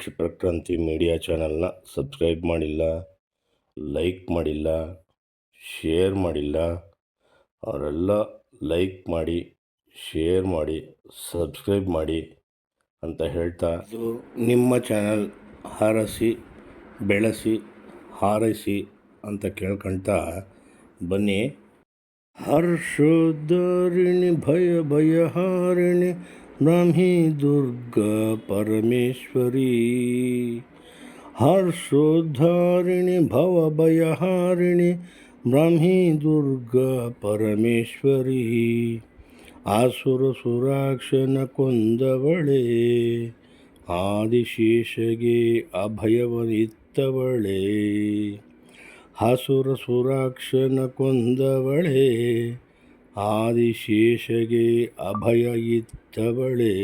ಕ್ಷಿಪ್ರಕ್ರಾಂತಿ media ಚಾನಲ್ನ subscribe ಮಾಡಿಲ್ಲ, like ಮಾಡಿಲ್ಲ, ಶೇರ್ ಮಾಡಿಲ್ಲ, ಅವರೆಲ್ಲ ಲೈಕ್ ಮಾಡಿ, ಶೇರ್ ಮಾಡಿ, ಸಬ್ಸ್ಕ್ರೈಬ್ ಮಾಡಿ ಅಂತ ಹೇಳ್ತಾ ಇದು ನಿಮ್ಮ ಚಾನಲ್ ಹಾರಸಿ, ಬೆಳೆಸಿ, ಹಾರೈಸಿ ಅಂತ ಕೇಳ್ಕೊಳ್ತಾ ಬನ್ನಿ. ಹರ್ಷೋದ್ಧಾರಿಣಿ ಭಯ ಭಯಹಾರಿಣಿ ಬ್ರಾಹ್ಮಿ ದುರ್ಗಾ ಪರಮೇಶ್ವರಿ. ಹರ್ಷೋದ್ಧಾರಿಣಿ, ಭವಭಯಹಾರಿಣಿ, ಬ್ರಾಹ್ಮಿ ದುರ್ಗಾ ಪರಮೇಶ್ವರಿ. ಆಸುರ ಸುರಾಕ್ಷನ ಕೊಂದವಳೆ, ಆದಿಶೇಷಗೆ ಅಭಯವನಿತ್ತವಳೆ. ಹಸುರ ಸುರಾಕ್ಷನ ಕೊಂದವಳೆ ಆದಿಶೇಷಗೆ ಅಭಯ ಇತ್ತವಳೆ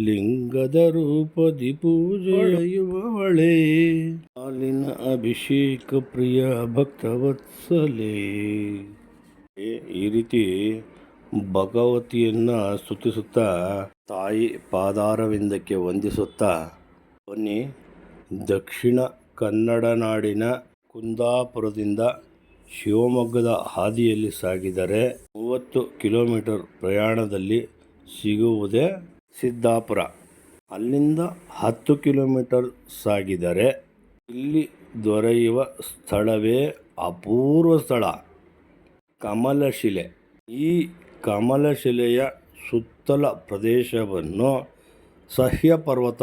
ಲಿಂಗದ ರೂಪದಿ ಪೂಜೆಯುವವಳೆ ಹಾಲಿನ ಅಭಿಷೇಕ ಪ್ರಿಯ ಭಕ್ತವತ್ಸಲೆ ಈ ರೀತಿ ಭಗವತಿಯನ್ನು ಸ್ತುತಿಸುತ್ತಾ, ತಾಯಿ ಪಾದಾರವಿಂದಕ್ಕೆ ವಂದಿಸುತ್ತಾ, ಬನ್ನಿ, ದಕ್ಷಿಣ ಕನ್ನಡ ನಾಡಿನ ಕುಂದಾಪುರದಿಂದ ಶಿವಮೊಗ್ಗದ ಹಾದಿಯಲ್ಲಿ ಸಾಗಿದರೆ ಮೂವತ್ತು ಕಿಲೋಮೀಟರ್ ಪ್ರಯಾಣದಲ್ಲಿ ಸಿಗುವುದೇ ಸಿದ್ದಾಪುರ. ಅಲ್ಲಿಂದ ಹತ್ತು ಕಿಲೋಮೀಟರ್ ಸಾಗಿದರೆ ಇಲ್ಲಿ ದೊರೆಯುವ ಸ್ಥಳವೇ ಅಪೂರ್ವ ಸ್ಥಳ, ಕಮಲಶಿಲೆ. ಈ ಕಮಲಶಿಲೆಯ ಸುತ್ತಲ ಪ್ರದೇಶವನ್ನು ಸಹ್ಯ ಪರ್ವತ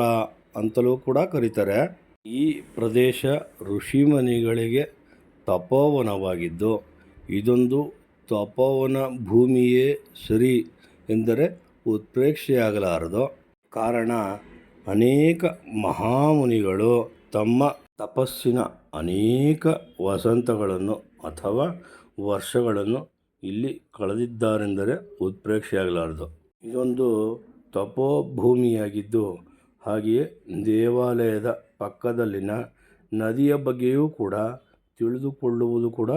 ಅಂತಲೂ ಕೂಡ ಕರೀತಾರೆ. ಈ ಪ್ರದೇಶ ಋಷಿಮನಿಗಳಿಗೆ ತಪೋವನವಾಗಿದ್ದು, ಇದೊಂದು ತಪೋವನ ಭೂಮಿಯೇ ಸರಿ ಎಂದರೆ ಉತ್ಪ್ರೇಕ್ಷೆಯಾಗಲಾರದು. ಕಾರಣ, ಅನೇಕ ಮಹಾಮುನಿಗಳು ತಮ್ಮ ತಪಸ್ಸಿನ ಅನೇಕ ವಸಂತಗಳನ್ನು ಅಥವಾ ವರ್ಷಗಳನ್ನು ಇಲ್ಲಿ ಕಳೆದಿದ್ದಾರೆಂದರೆ ಉತ್ಪ್ರೇಕ್ಷೆಯಾಗಲಾರದು. ಇದೊಂದು ತಪೋಭೂಮಿಯಾಗಿದ್ದು, ಹಾಗೆಯೇ ದೇವಾಲಯದ ಪಕ್ಕದಲ್ಲಿನ ನದಿಯ ಬಗ್ಗೆಯೂ ಕೂಡ ತಿಳಿದುಕೊಳ್ಳುವುದು ಕೂಡ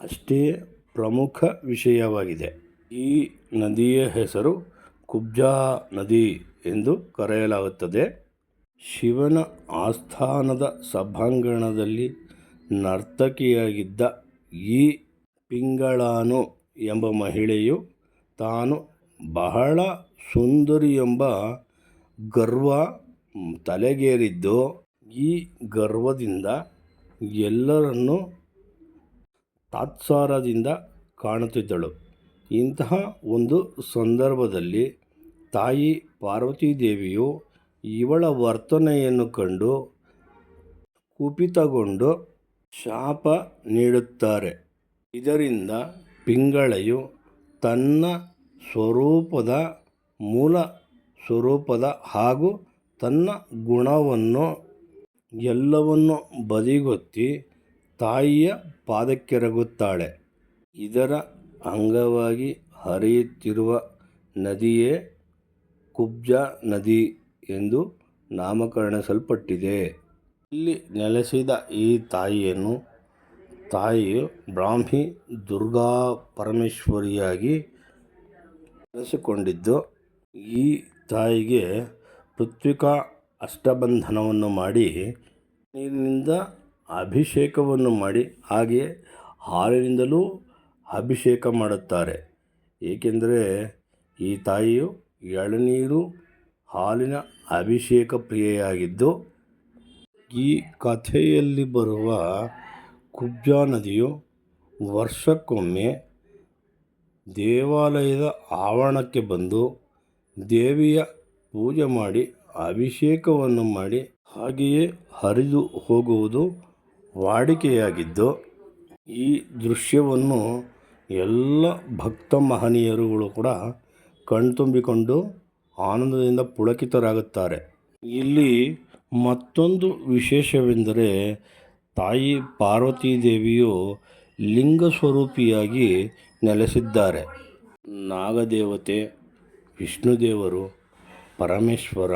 ಅಷ್ಟೇ ಪ್ರಮುಖ ವಿಷಯವಾಗಿದೆ. ಈ ನದಿಯ ಹೆಸರು ಕುಬ್ಜಾ ನದಿ ಎಂದು ಕರೆಯಲಾಗುತ್ತದೆ. ಶಿವನ ಆಸ್ಥಾನದ ಸಭಾಂಗಣದಲ್ಲಿ ನರ್ತಕಿಯಾಗಿದ್ದ ಈ ಪಿಂಗಳಾನು ಎಂಬ ಮಹಿಳೆಯು ತಾನು ಬಹಳ ಸುಂದರಿ ಎಂಬ ಗರ್ವ ತಲೆಗೇರಿದ್ದು ಈ ಗರ್ವದಿಂದ ಎಲ್ಲರನ್ನೂ ತಾತ್ಸಾರದಿಂದ ಕಾಣುತ್ತಿದ್ದಳು. ಇಂತಹ ಒಂದು ಸಂದರ್ಭದಲ್ಲಿ ತಾಯಿ ಪಾರ್ವತೀದೇವಿಯು ಇವಳ ವರ್ತನೆಯನ್ನು ಕಂಡು ಕುಪಿತಗೊಂಡು ಶಾಪ ನೀಡುತ್ತಾರೆ. ಇದರಿಂದ ಪಿಂಗಳೆಯು ತನ್ನ ಸ್ವರೂಪದ ಮೂಲ ಸ್ವರೂಪದ ಹಾಗೂ ತನ್ನ ಗುಣವನ್ನು ಎಲ್ಲವನ್ನು ಬದಿಗೊತ್ತಿ ತಾಯಿಯ ಪಾದಕ್ಕೆರಗುತ್ತಾಳೆ. ಇದರ ಅಂಗವಾಗಿ ಹರಿಯುತ್ತಿರುವ ನದಿಯೇ ಕುಬ್ಜಾ ನದಿ ಎಂದು ನಾಮಕರಣಿಸಲ್ಪಟ್ಟಿದೆ. ಇಲ್ಲಿ ನೆಲೆಸಿದ ಈ ತಾಯಿಯನ್ನು ತಾಯಿಯು ಬ್ರಾಹ್ಮಿ ದುರ್ಗಾ ಪರಮೇಶ್ವರಿಯಾಗಿ ನೆಲೆಸಿಕೊಂಡಿದ್ದು, ಈ ತಾಯಿಗೆ ಪೃಥ್ವಿಕಾ ಅಷ್ಟಬಂಧನವನ್ನು ಮಾಡಿ ನೀರಿನಿಂದ ಅಭಿಷೇಕವನ್ನು ಮಾಡಿ ಹಾಗೆಯೇ ಹಾಲಿನಿಂದಲೂ ಅಭಿಷೇಕ ಮಾಡುತ್ತಾರೆ. ಏಕೆಂದರೆ ಈ ತಾಯಿಯು ಎಳನೀರು, ಹಾಲಿನ ಅಭಿಷೇಕ ಪ್ರಿಯೆಯಾಗಿದ್ದು, ಈ ಕಥೆಯಲ್ಲಿ ಬರುವ ಕುಬ್ಜಾ ನದಿಯು ವರ್ಷಕ್ಕೊಮ್ಮೆ ದೇವಾಲಯದ ಆವರಣಕ್ಕೆ ಬಂದು ದೇವಿಯ ಪೂಜೆ ಮಾಡಿ ಅಭಿಷೇಕವನ್ನು ಮಾಡಿ ಹಾಗೆಯೇ ಹರಿದು ಹೋಗುವುದು ವಾಡಿಕೆಯಾಗಿದ್ದು, ಈ ದೃಶ್ಯವನ್ನು ಎಲ್ಲ ಭಕ್ತ ಮಹನೀಯರುಗಳು ಕೂಡ ಕಣ್ತುಂಬಿಕೊಂಡು ಆನಂದದಿಂದ ಪುಳಕಿತರಾಗುತ್ತಾರೆ. ಇಲ್ಲಿ ಮತ್ತೊಂದು ವಿಶೇಷವೆಂದರೆ, ತಾಯಿ ಪಾರ್ವತೀ ದೇವಿಯು ಲಿಂಗ ಸ್ವರೂಪಿಯಾಗಿ ನೆಲೆಸಿದ್ದಾರೆ. ನಾಗದೇವತೆ, ವಿಷ್ಣುದೇವರು, ಪರಮೇಶ್ವರ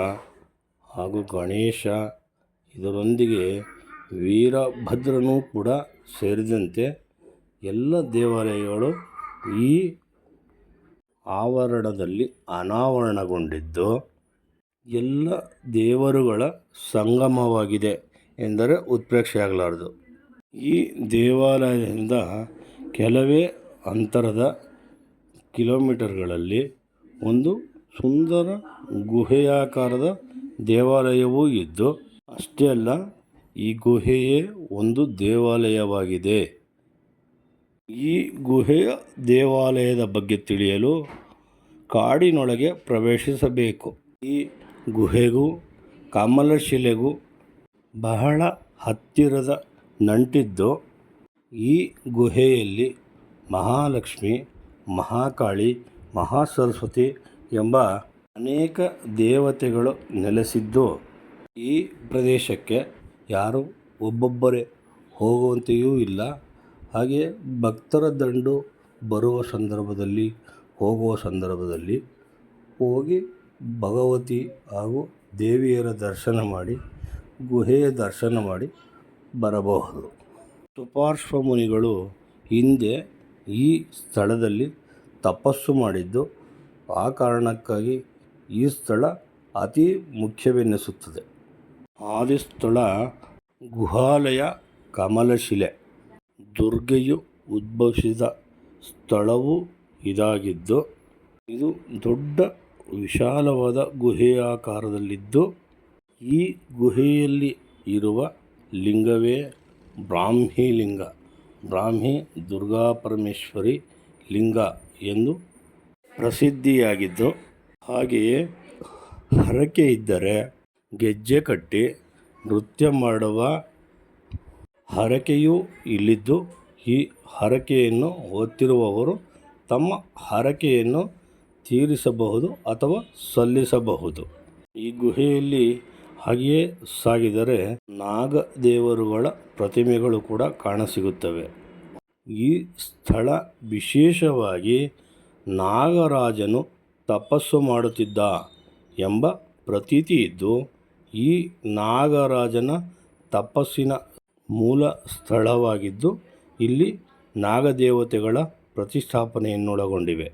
ಹಾಗೂ ಗಣೇಶ ಇದರೊಂದಿಗೆ ವೀರಭದ್ರನೂ ಕೂಡ ಸೇರಿದಂತೆ ಎಲ್ಲ ದೇವಾಲಯಗಳು ಈ ಆವರಣದಲ್ಲಿ ಅನಾವರಣಗೊಂಡಿದ್ದು ಎಲ್ಲ ದೇವರುಗಳ ಸಂಗಮವಾಗಿದೆ ಎಂದರೆ ಉತ್ಪ್ರೇಕ್ಷೆಯಾಗಲಾರದು ಈ ದೇವಾಲಯದಿಂದ ಕೆಲವೇ ಅಂತರದ ಕಿಲೋಮೀಟರ್ಗಳಲ್ಲಿ ಒಂದು ಸುಂದರ ಗುಹೆಯಾಕಾರದ ದೇವಾಲಯವೂ ಇದ್ದು, ಅಷ್ಟೇ ಅಲ್ಲ, ಈ ಗುಹೆಯೇ ಒಂದು ದೇವಾಲಯವಾಗಿದೆ. ಈ ಗುಹೆಯ ದೇವಾಲಯದ ಬಗ್ಗೆ ತಿಳಿಯಲು ಕಾಡಿನೊಳಗೆ ಪ್ರವೇಶಿಸಬೇಕು. ಈ ಗುಹೆಗೂ ಕಮಲಶಿಲೆಗೂ ಬಹಳ ಹತ್ತಿರದ ನಂಟಿದ್ದು, ಈ ಗುಹೆಯಲ್ಲಿ ಮಹಾಲಕ್ಷ್ಮಿ, ಮಹಾಕಾಳಿ, ಮಹಾಸರಸ್ವತಿ ಎಂಬ ಅನೇಕ ದೇವತೆಗಳು ನೆಲೆಸಿದ್ದು ಈ ಪ್ರದೇಶಕ್ಕೆ ಯಾರು ಒಬ್ಬೊಬ್ಬರೇ ಹೋಗುವಂತೆಯೂ ಇಲ್ಲ. ಹಾಗೆ ಭಕ್ತರ ದಂಡು ಬರುವ ಸಂದರ್ಭದಲ್ಲಿ, ಹೋಗುವ ಸಂದರ್ಭದಲ್ಲಿ ಹೋಗಿ ಭಗವತಿ ಹಾಗೂ ದೇವಿಯರ ದರ್ಶನ ಮಾಡಿ, ಗುಹೆಯ ದರ್ಶನ ಮಾಡಿ ಬರಬಹುದು. ಸುಪಾರ್ಶ್ವ ಮುನಿಗಳು ಹಿಂದೆ ಈ ಸ್ಥಳದಲ್ಲಿ ತಪಸ್ಸು ಮಾಡಿದ್ದು, ಆ ಕಾರಣಕ್ಕಾಗಿ ಈ ಸ್ಥಳ ಅತಿ ಮುಖ್ಯವೆನ್ನಿಸುತ್ತದೆ. ಆದಿಸ್ಥಳ ಗುಹಾಲಯ ಕಮಲಶಿಲೆ. ದುರ್ಗೆಯು ಉದ್ಭವಿಸಿದ ಸ್ಥಳವೂ ಇದಾಗಿದ್ದು, ಇದು ದೊಡ್ಡ ವಿಶಾಲವಾದ ಗುಹೆಯಾಕಾರದಲ್ಲಿದ್ದು, ಈ ಗುಹೆಯಲ್ಲಿ ಇರುವ ಲಿಂಗವೇ ಬ್ರಾಹ್ಮಿ ಲಿಂಗ. ಬ್ರಾಹ್ಮಿ ದುರ್ಗಾಪರಮೇಶ್ವರಿ ಲಿಂಗ ಎಂದು ಪ್ರಸಿದ್ಧಿಯಾಗಿದ್ದು ಹಾಗೆಯೇ ಹರಕೆ ಇದ್ದರೆ ಗೆಜ್ಜೆ ಕಟ್ಟಿ ನೃತ್ಯ ಮಾಡುವ ಹರಕೆಯೂ ಇಲ್ಲಿದ್ದು, ಈ ಹರಕೆಯನ್ನು ಹೊತ್ತಿರುವವರು ತಮ್ಮ ಹರಕೆಯನ್ನು ತೀರಿಸಬಹುದು ಅಥವಾ ಸಲ್ಲಿಸಬಹುದು. ಈ ಗುಹೆಯಲ್ಲಿ ಹಾಗೆಯೇ ಸಾಗಿದರೆ ನಾಗದೇವರುಗಳ ಪ್ರತಿಮೆಗಳು ಕೂಡ ಕಾಣಸಿಗುತ್ತವೆ. ಈ ಸ್ಥಳ ವಿಶೇಷವಾಗಿ ನಾಗರಾಜನು ತಪಸ್ಸು ಮಾಡುತ್ತಿದ್ದ ಎಂಬ ಪ್ರತೀತಿ ಇದ್ದು, ಈ ನಾಗರಾಜನ ತಪಸ್ಸಿನ ಮೂಲ ಸ್ಥಳವಾಗಿದ್ದು, ಇಲ್ಲಿ ನಾಗದೇವತೆಗಳ ಪ್ರತಿಷ್ಠಾಪನೆಯನ್ನೊಳಗೊಂಡಿವೆ.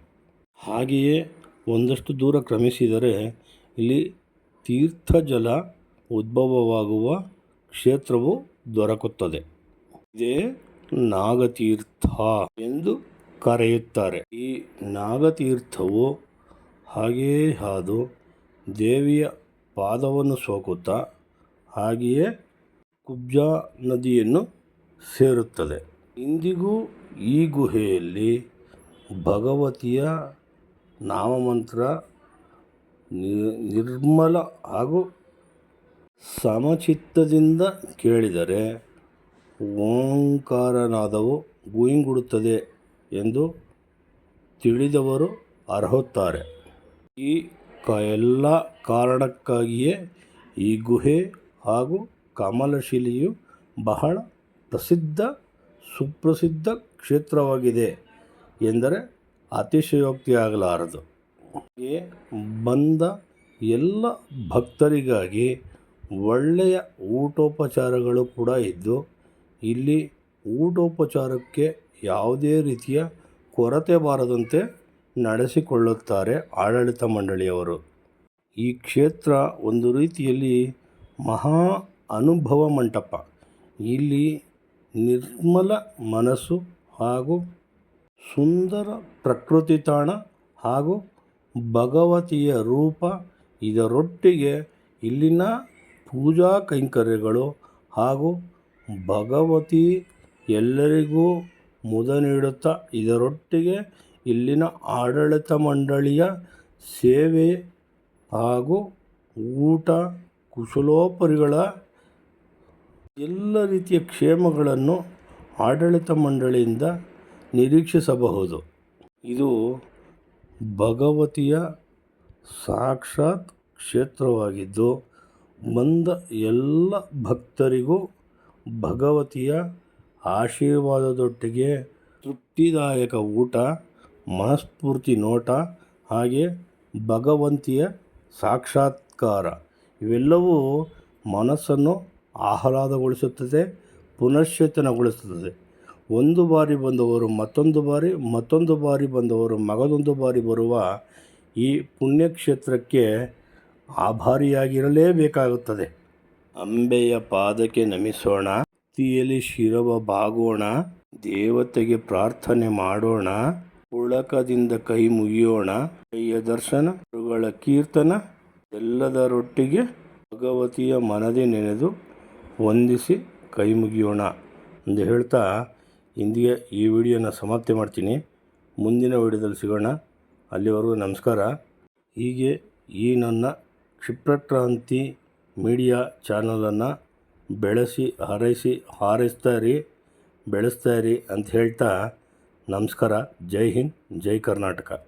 ಹಾಗೆಯೇ ಒಂದಷ್ಟು ದೂರ ಕ್ರಮಿಸಿದರೆ, ಇಲ್ಲಿ ತೀರ್ಥಜಲ ಉದ್ಭವವಾಗುವ ಕ್ಷೇತ್ರವು ದೊರಕುತ್ತದೆ. ಇದೇ ನಾಗತೀರ್ಥ ಎಂದು ಕರೆಯುತ್ತಾರೆ. ಈ ನಾಗತೀರ್ಥವು ಹಾಗೆಯೇ ಹಾದು ದೇವಿಯ ಪಾದವನ್ನು ಸೋಕುತ್ತಾ ಹಾಗೆಯೇ ಕುಬ್ಜಾ ನದಿಯನ್ನು ಸೇರುತ್ತದೆ. ಇಂದಿಗೂ ಈ ಗುಹೆಯಲ್ಲಿ ಭಗವತಿಯ ನಾಮಮಂತ್ರ ನಿರ್ಮಲ ಹಾಗೂ ಸಮಚಿತ್ತದಿಂದ ಕೇಳಿದರೆ ಓಂಕಾರನಾದವು ಗುಯಿಂಗುಡುತ್ತದೆ ಎಂದು ತಿಳಿದವರು ಅರ್ಹುತ್ತಾರೆ. ಈ ಕ ಎಲ್ಲ ಕಾರಣಕ್ಕಾಗಿಯೇ ಈ ಗುಹೆ ಹಾಗೂ ಕಮಲಶಿಲೆಯು ಬಹಳ ಪ್ರಸಿದ್ಧ, ಸುಪ್ರಸಿದ್ಧ ಕ್ಷೇತ್ರವಾಗಿದೆ ಎಂದರೆ ಅತಿಶಯೋಕ್ತಿಯಾಗಲಾರದು ಹಾಗೆಯೇ ಬಂದ ಎಲ್ಲ ಭಕ್ತರಿಗಾಗಿ ಒಳ್ಳೆಯ ಊಟೋಪಚಾರಗಳು ಕೂಡ ಇದ್ದು, ಇಲ್ಲಿ ಊಟೋಪಚಾರಕ್ಕೆ ಯಾವುದೇ ರೀತಿಯ ಕೊರತೆ ಬಾರದಂತೆ ನಡೆಸಿಕೊಳ್ಳುತ್ತಾರೆ ಆಡಳಿತ ಮಂಡಳಿಯವರು. ಈ ಕ್ಷೇತ್ರ ಒಂದು ರೀತಿಯಲ್ಲಿ ಮಹಾ ಅನುಭವ ಮಂಟಪ. ಇಲ್ಲಿ ನಿರ್ಮಲ ಮನಸ್ಸು ಹಾಗೂ ಸುಂದರ ಪ್ರಕೃತಿ ತಾಣ ಹಾಗೂ ಭಗವತಿಯ ರೂಪ ಇದರೊಟ್ಟಿಗೆ ಇಲ್ಲಿನ ಪೂಜಾ ಕೈಂಕರ್ಯಗಳು ಹಾಗೂ ಭಗವತಿ ಎಲ್ಲರಿಗೂ ಮುದ ನೀಡುತ್ತಾ ಇದರೊಟ್ಟಿಗೆ ಇಲ್ಲಿನ ಆಡಳಿತ ಮಂಡಳಿಯ ಸೇವೆ ಹಾಗೂ ಊಟ ಕುಶಲೋಪರಿಗಳ ಎಲ್ಲ ರೀತಿಯ ಕ್ಷೇಮಗಳನ್ನು ಆಡಳಿತ ಮಂಡಳಿಯಿಂದ ನಿರೀಕ್ಷಿಸಬಹುದು. ಇದು ಭಗವತಿಯ ಸಾಕ್ಷಾತ್ ಕ್ಷೇತ್ರವಾಗಿದ್ದು ಬಂದ ಎಲ್ಲ ಭಕ್ತರಿಗೂ ಭಗವತಿಯ ಆಶೀರ್ವಾದದೊಟ್ಟಿಗೆ ತೃಪ್ತಿದಾಯಕ ಊಟ ಮನಸ್ಫೂರ್ತಿ ನೋಟ ಹಾಗೆ ಭಗವಂತಿಯ ಸಾಕ್ಷಾತ್ಕಾರ. ಇವೆಲ್ಲವೂ ಮನಸ್ಸನ್ನು ಆಹ್ಲಾದಗೊಳಿಸುತ್ತದೆ, ಪುನಶ್ಚೇತನಗೊಳಿಸುತ್ತದೆ. ಒಂದು ಬಾರಿ ಬಂದವರು ಮತ್ತೊಂದು ಬಾರಿ ಮತ್ತೊಂದು ಬಾರಿ ಬಂದವರು ಮಗದೊಂದು ಬಾರಿ ಬರುವ ಈ ಪುಣ್ಯಕ್ಷೇತ್ರಕ್ಕೆ ಆಭಾರಿಯಾಗಿರಲೇಬೇಕಾಗುತ್ತದೆ. ಅಂಬೆಯ ಪಾದಕ್ಕೆ ನಮಿಸೋಣ ತೀಯಲಿ ಶಿರವ ಬಾಗೋಣ ದೇವತೆಗೆ ಪ್ರಾರ್ಥನೆ ಮಾಡೋಣ. ಪುಳಕದಿಂದ ಕೈ ಮುಗಿಯೋಣ. ಕೈಯ ದರ್ಶನ ಗುರುಗಳ ಕೀರ್ತನ, ಎಲ್ಲದರೊಟ್ಟಿಗೆ ಭಗವತಿಯ ಮನದಿ ನೆನೆದು ವಂದಿಸಿ ಕೈ ಮುಗಿಯೋಣ ಎಂದು ಹೇಳ್ತಾ ಇಂದಿಗೆ ಈ ವಿಡಿಯೋನ ಸಮಾಪ್ತಿ ಮಾಡ್ತೀನಿ. ಮುಂದಿನ ವಿಡಿಯೋದಲ್ಲಿ ಸಿಗೋಣ. ಅಲ್ಲಿವರೆಗೂ ನಮಸ್ಕಾರ. ಹೀಗೆ ಈ ನನ್ನ ಕ್ಷಿಪ್ರಕ್ರಾಂತಿ ಮೀಡಿಯಾ ಚಾನಲನ್ನು ಬೆಳೆಸಿ, ಹಾರೈಸಿ, ಹಾರೈಸ್ತಾ ರೀ ಬೆಳೆಸ್ತಾ ಇರಿ ಅಂತ ಹೇಳ್ತಾ ನಮಸ್ಕಾರ ಜೈ ಹಿಂದ್ ಜೈ ಕರ್ನಾಟಕ.